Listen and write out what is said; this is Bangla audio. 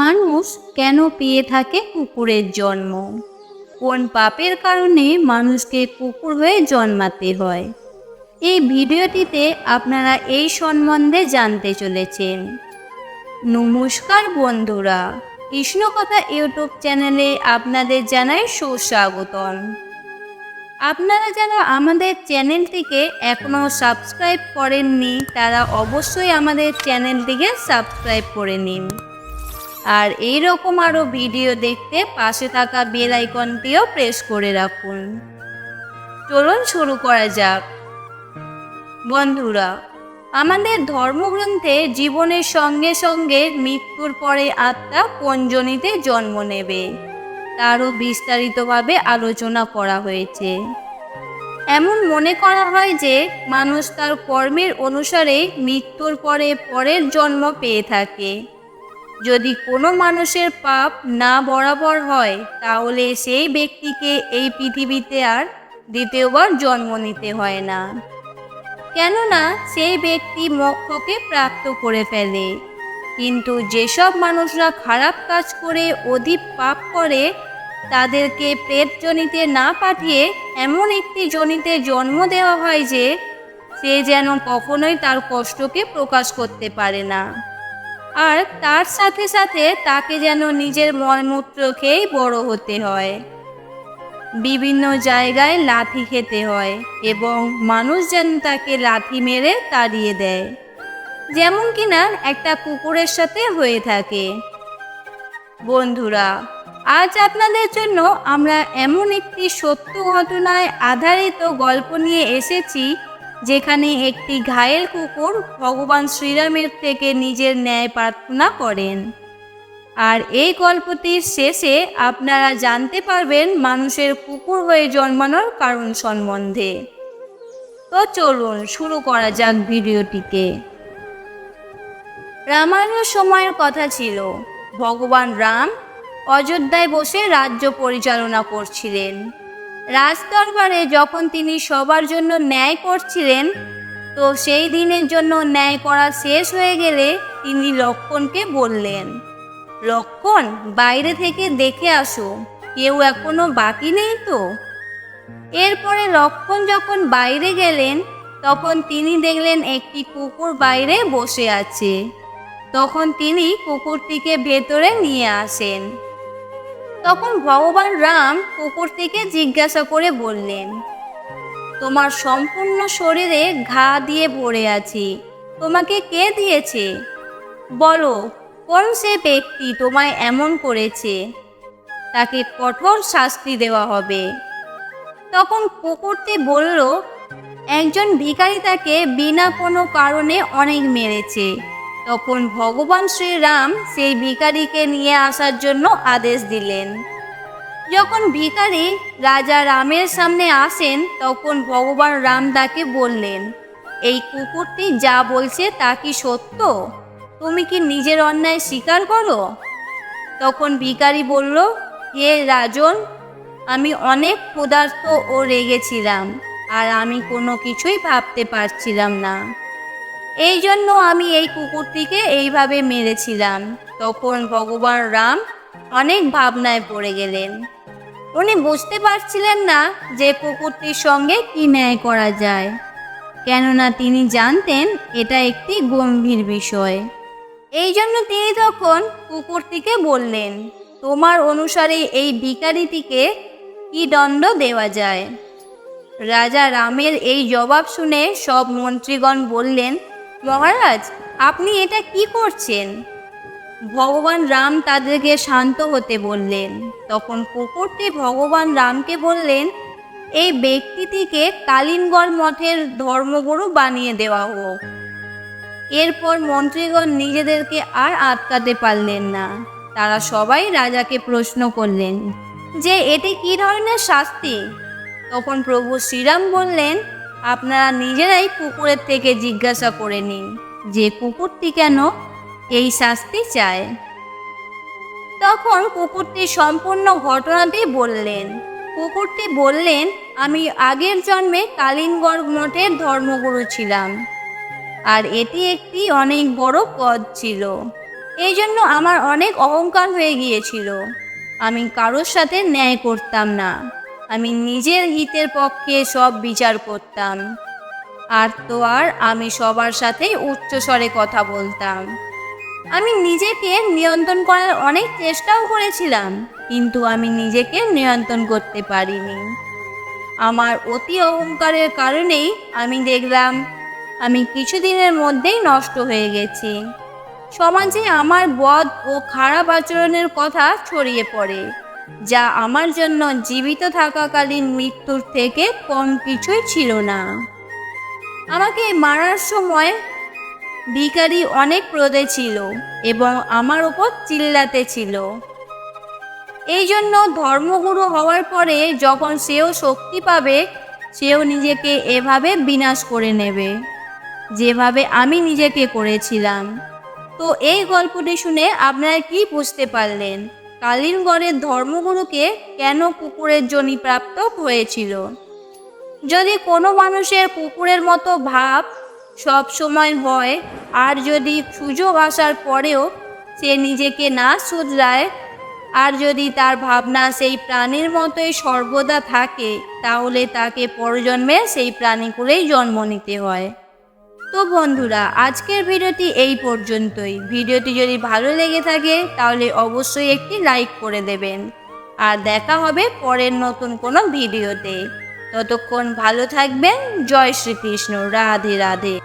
মানুষ কেন পেয়ে থাকে কুকুরের জন্ম? কোন পাপের কারণে মানুষকে কুকুর হয়ে জন্মাতে হয়? এই ভিডিওটিতে আপনারা এই সম্বন্ধে জানতে চলেছেন। নমস্কার বন্ধুরা, কৃষ্ণকথা ইউটিউব চ্যানেলে আপনাদের জানাই সুস্বাগতম। আপনারা যারা আমাদের চ্যানেলটিকে এখনও সাবস্ক্রাইব করেননি, তারা অবশ্যই আমাদের চ্যানেলটিকে সাবস্ক্রাইব করে নিন। আর এই রকম আরও ভিডিও দেখতে পাশে থাকা বেল আইকনটিও প্রেস করে রাখুন। চলুন শুরু করা যাক। বন্ধুরা, আমাদের ধর্মগ্রন্থে জীবনের সঙ্গে সঙ্গে মৃত্যুর পরে আত্মা পঞ্জনীতে জন্ম নেবে, তারও বিস্তারিতভাবে আলোচনা করা হয়েছে। এমন মনে করা হয় যে, মানুষ তার কর্মের অনুসারে মৃত্যুর পরে পরের জন্ম পেয়ে থাকে। যদি কোনো মানুষের পাপ না বরাবর হয়, তাহলে সেই ব্যক্তিকে এই পৃথিবীতে আর দ্বিতীয়বার জন্ম নিতে হয় না। কেননা সেই ব্যক্তি মক্ষকে প্রাপ্ত করে ফেলে। কিন্তু যেসব মানুষরা খারাপ কাজ করে অধিক পাপ করে, তাদেরকে প্রেত জনিতে না পাঠিয়ে এমন একটি জনিতে জন্ম দেওয়া হয় যে, সে যেন কখনোই তার কষ্টকে প্রকাশ করতে পারে না। আর তার সাথে সাথে তাকে যেন নিজের মলমূত্র খেয়েই বড় হতে হয়। বিভিন্ন জায়গায় লাথি খেতে হয় এবং মানুষ যেন তাকে লাথি মেরে তাড়িয়ে দেয়। যেমন কিনা একটা কুকুরের সাথে হয়ে থাকে। বন্ধুরা, আজ আপনাদের জন্য আমরা এমন একটি সত্য ঘটনায় আধারিত গল্প নিয়ে এসেছি যেখানে একটি ঘায়েল কুকুর ভগবান শ্রীরামের থেকে নিজের ন্যায় প্রার্থনা করেন। আর এই গল্পটির শেষে আপনারা জানতে পারবেন মানুষের কুকুর হয়ে জন্মানোর কারণ সম্বন্ধে। তো চলুন, শুরু করা যাক ভিডিওটিকে রামায়ণের সময়ের কথা ছিল, ভগবান রাম অযোধ্যায় বসে রাজ্য পরিচালনা করছিলেন। রাজদরবারে যখন তিনি সবার জন্য ন্যায় করছিলেন, তো সেই দিনের জন্য ন্যায় করা শেষ হয়ে গেলে তিনি লক্ষণকে বললেন, লক্ষণ, বাইরে থেকে দেখে আসো, কেউ এখনও বাকি নেই তো? এরপরে লক্ষণ যখন বাইরে গেলেন, তখন তিনি দেখলেন একটি কুকুর বাইরে বসে আছে। তখন তিনি কুকুরটিকে ভেতরে নিয়ে আসেন। তখন ভগবান রাম কুকুরটিকে জিজ্ঞাসা করে বললেন, তোমার সম্পূর্ণ শরীরে ঘা দিয়ে ভরে আছি। তোমাকে কে দিয়েছে? বলো, কোন সে ব্যক্তি তোমায় এমন করেছে? তাকে কঠোর শাস্তি দেওয়া হবে। তখন কুকুরটি বলল, একজন ভিখারি তাকে বিনা কোনো কারণে অনেক মেরেছে। তখন ভগবান শ্রীরাম সেই ভিখারিকে নিয়ে আসার জন্য আদেশ দিলেন। যখন ভিকারি রাজা রামের সামনে আসেন, তখন ভগবান রাম তাকে বললেন, এই কুকুরটি যা বলছে তা কি সত্য? তুমি কি নিজের অন্যায় স্বীকার করো? তখন ভিকারি বলল, হে রাজন, আমি অনেক ক্ষুধার্ত ও রেগেছিলাম, আর আমি কোনো কিছুই ভাবতে পারছিলাম না। এই জন্য আমি এই কুকুরটিকে এইভাবে মেরেছিলাম। তখন ভগবান রাম অনেক ভাবনায় পড়ে গেলেন। উনি বুঝতে পারছিলেন না যে কুকুরটির সঙ্গে কি ন্যায় করা যায়। কেননা তিনি জানতেন এটা একটি গম্ভীর বিষয়। এই জন্য তিনি তখন কুকুরটিকে বললেন, তোমার অনুসারে এই ভিকারিটিকে কি দণ্ড দেওয়া যায়? রাজা রামের এই জবাব শুনে সব মন্ত্রীগণ বললেন মহারাজ, আপনি এটা কি করছেন? ভগবান রাম তাদেরকে শান্ত হতে বললেন। তখন কুকুরটি ভগবান রামকে বললেন, এই ব্যক্তিটিকে কালিনগড় মঠের ধর্মগুরু বানিয়ে দেওয়া হোক। এরপর মন্ত্রীগণ নিজেদেরকে আর আটকাতে পারলেন না। তারা সবাই রাজাকে প্রশ্ন করলেন, যে এটি কী ধরনের শাস্তি? তখন প্রভু শ্রীরাম বললেন আপনারা নিজেরাই কুকুরের থেকে জিজ্ঞাসা করে নিন যে কুকুরটি কেন এই শাস্তি চায়। তখন কুকুরটি সম্পূর্ণ ঘটনাটি বললেন, কুকুরটি বললেন, আমি আগের জন্মে কালিনগড় মঠের ধর্মগুরু ছিলাম, আর এটি একটি অনেক বড় পদ ছিল। এই জন্য আমার অনেক অহংকার হয়ে গিয়েছিল। আমি কারোর সাথে ন্যায় করতাম না। আমি নিজের হিতের পক্ষে সব বিচার করতাম। আর তো আর আমি সবার সাথেই উচ্চস্বরে কথা বলতাম। আমি নিজেকে নিয়ন্ত্রণ করার অনেক চেষ্টাও করেছিলাম, কিন্তু আমি নিজেকে নিয়ন্ত্রণ করতে পারিনি। আমার অতি অহংকারের কারণেই আমি দেখলাম, আমি কিছুদিনের মধ্যেই নষ্ট হয়ে গেছি। সমাজে আমার বদ ও খারাপ আচরণের কথা ছড়িয়ে পড়ে। যা আমার জন্য জীবিত থাকাকালীন মৃত্যুর থেকে কম কিছুই ছিল না। আমাকে মারার সময় ভিখারি অনেক ক্রোধে ছিল এবং আমার ওপর চিল্লাতে ছিল। এই জন্য ধর্মগুরু হওয়ার পরে যখন সেও শক্তি পাবে, সেও নিজেকে এভাবে বিনাশ করে নেবে, যেভাবে আমি নিজেকে করেছিলাম। তো এই গল্পটি শুনে আপনারা কি বুঝতে পারলেন? কালিনগড়ের ধর্মগুরুকে কেন কুকুরের জনি প্রাপ্ত হয়েছিল? যদি কোনো মানুষের কুকুরের মতো ভাব সব সময় হয়, আর যদি সুযোগ আসার পরেও সে নিজেকে না শুধরায়, আর যদি তার ভাবনা সেই প্রাণীর মতোই সর্বদা থাকে, তাহলে তাকে পরজন্মে সেই প্রাণী করেই জন্ম নিতে হয়। তো বন্ধুরা, আজকের ভিডিওটি এই পর্যন্তই। ভিডিওটি যদি ভালো লেগে থাকে, তাহলে অবশ্যই একটি লাইক করে দেবেন। আর দেখা হবে পরের নতুন কোনো ভিডিওতে। ততক্ষণ ভালো থাকবেন। জয় শ্রীকৃষ্ণ। রাধে রাধে।